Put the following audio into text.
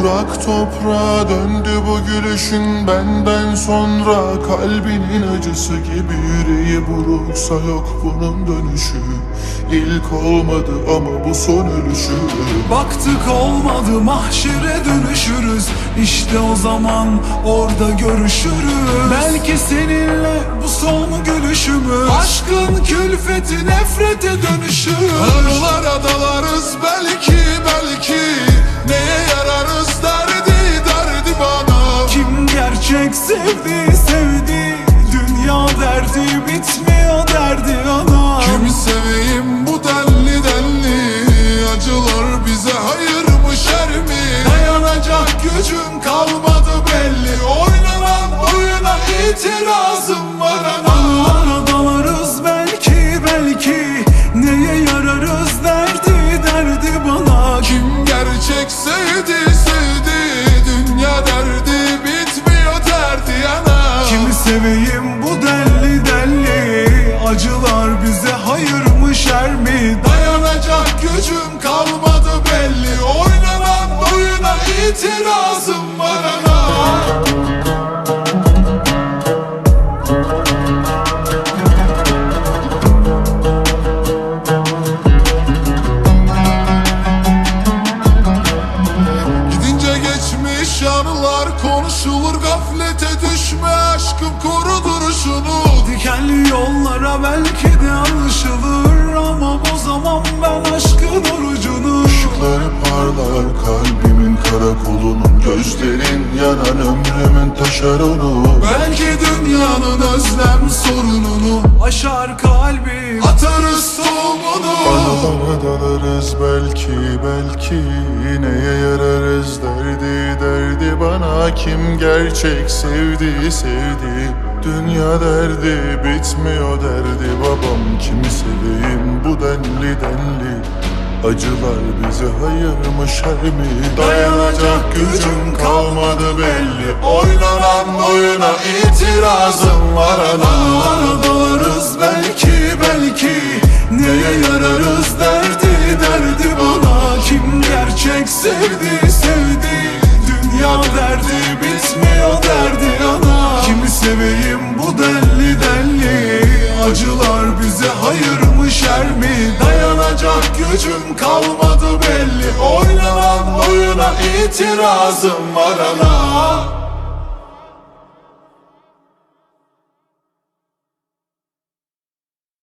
Kurak toprağa döndü bu gülüşün benden sonra. Kalbinin acısı gibi yüreği buruksa yok bunun dönüşü. İlk olmadı ama bu son ölüşü. Baktık olmadı mahşere dönüşürüz. İşte o zaman orada görüşürüz. Belki seninle bu son gülüşümüz. Aşkın külfeti nefrete dönüşür. Anılara dalarız belki belki sevdi sevdi. Dünya derdi bitmiyor derdi ana Kimi seveyim bu denli denli Acılar bize hayır mı şer mi? Dayanacak gücüm kalmadı belli. Oynanan oyuna itirazım var. ana Acılar bize hayır mı şer mi? Dayanacak gücüm kalmadı belli. Oynanan oyuna itirazım var ana. Gidince geçmiş anılar konuşulur Gaflete düşme aşkım koru belki de alışılır Ama o zaman ben aşkın orucunu Işıkları parlar kalbimin karakolunun Gözlerin yanan ömrümün taşeronu Belki dünyanın özlem sorununu Aşar kalbi Atarız tohumunu. Anılara dalarız belki belki Neye yararız? Derdi derdi bana Kim gerçek? Sevdi sevdi. Dünya derdi bitmiyor derdi. Babam Kimi seveyim? Bu denli denli Acılar bize hayır mı şer mi? Dayanacak gücüm kalmadı belli. Oynanan oyuna itirazım var. Ana Anadolu'ruz belki belki. Neye yararız derdi derdi bana Kim gerçek sevdi sevdi. Dünya derdi bitmiyor derdi ana. Kimi seveyim sana itirazım var ana